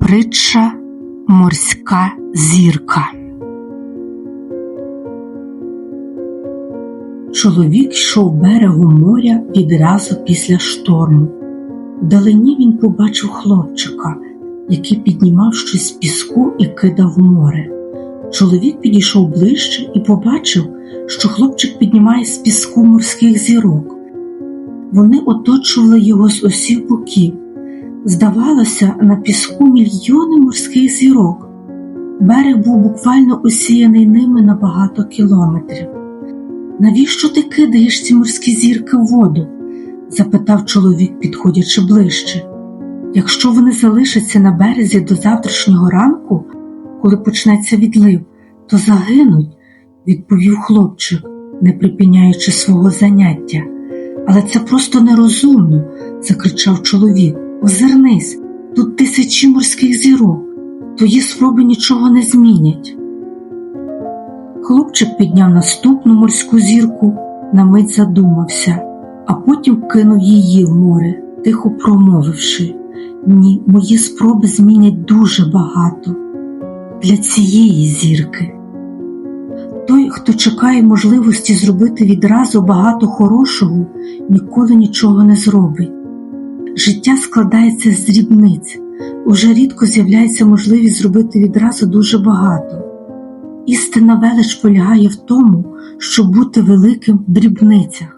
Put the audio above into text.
Притча Морська зірка. Чоловік йшов берегом моря відразу після шторму. Вдалині він побачив хлопчика, який піднімав щось з піску і кидав в море. Чоловік підійшов ближче і побачив, що хлопчик піднімає з піску морських зірок. Вони оточували його з усіх боків. Здавалося, на піску мільйони морських зірок. Берег був буквально осіяний ними на багато кілометрів. Навіщо ти кидаєш ці морські зірки в воду? запитав чоловік, підходячи ближче. Якщо вони залишаться на березі до завтрашнього ранку, коли почнеться відлив, то загинуть, відповів хлопчик, не припиняючи свого заняття. Але це просто нерозумно, закричав чоловік. Озирнись, тут тисячі морських зірок, твої спроби нічого не змінять. Хлопчик підняв наступну морську зірку, на мить задумався, а потім кинув її в море, тихо промовивши Ні, мої спроби змінять дуже багато для цієї зірки. Той, хто чекає можливості зробити відразу багато хорошого, ніколи нічого не зробить. Життя складається з дрібниць, уже рідко з'являється можливість зробити відразу дуже багато. Істина велич полягає в тому, щоб бути великим в дрібницях.